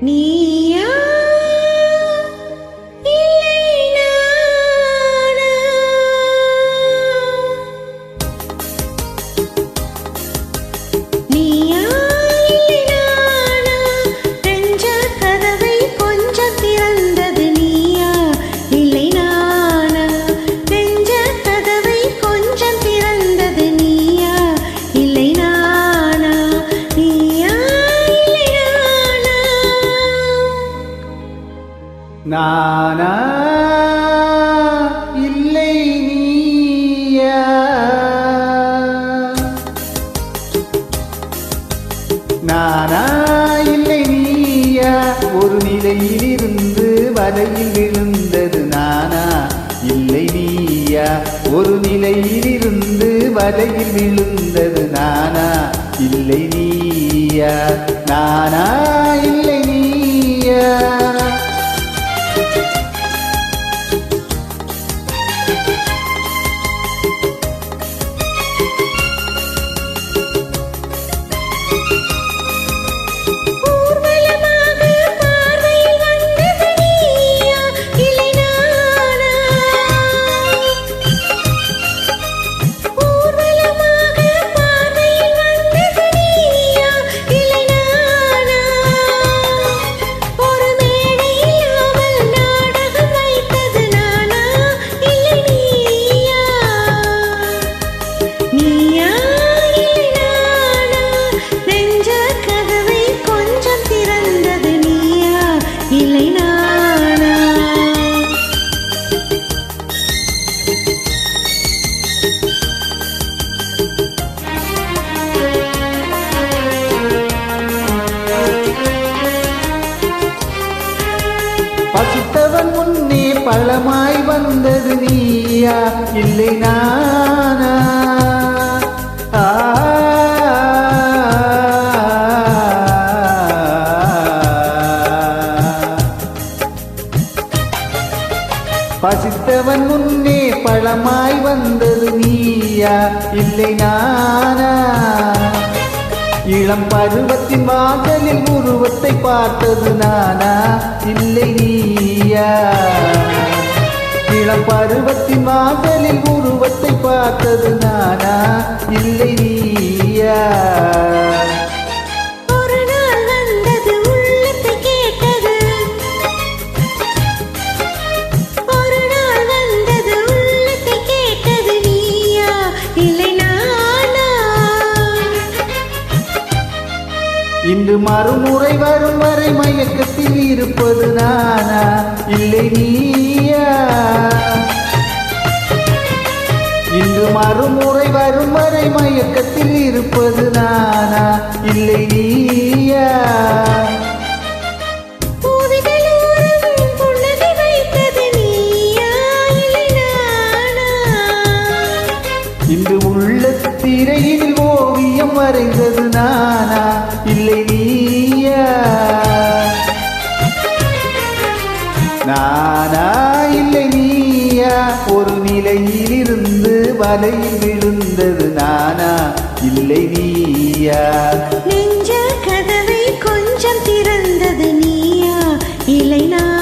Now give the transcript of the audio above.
你 நானா இல்லை நீயா? நானா இல்லை நீயா? ஒரு நிலையிலிருந்து வலையில் விழுந்தது நானா இல்லை நீயா? ஒரு நிலையிலிருந்து வலையில் விழுந்தது நானா இல்லை நீயா? நானா இல்லை நீயா? முன்னே வந்தது நீயா? இல்லை நானா? பசித்தவன் முன்னே பழமாய் வந்தது நீயா? இல்லை நானா? இளம் பருவத்தின் வாசலில் உருவத்தை பார்த்தது நானா? இல்லை நீயா? இளம் பருவத்தின் வாசலில் உருவத்தை பார்த்தது நானா? இல்லை நீயா? இன்று மறுமுறை வரும் வரை மயக்கத்தில் இருப்பது நானா? இல்லை நீயா? இன்று மறுமுறை வரும் வரை மயக்கத்தில் இருப்பது நானா? இல்லை நீயா? இன்று உள்ள திரையில் ஓவியம் வரைந்தது வலையில் விழுந்தது நானா? இல்லை நீயா? நெஞ்ச கதவை கொஞ்சம் திறந்தது நீயா? இல்லை நான்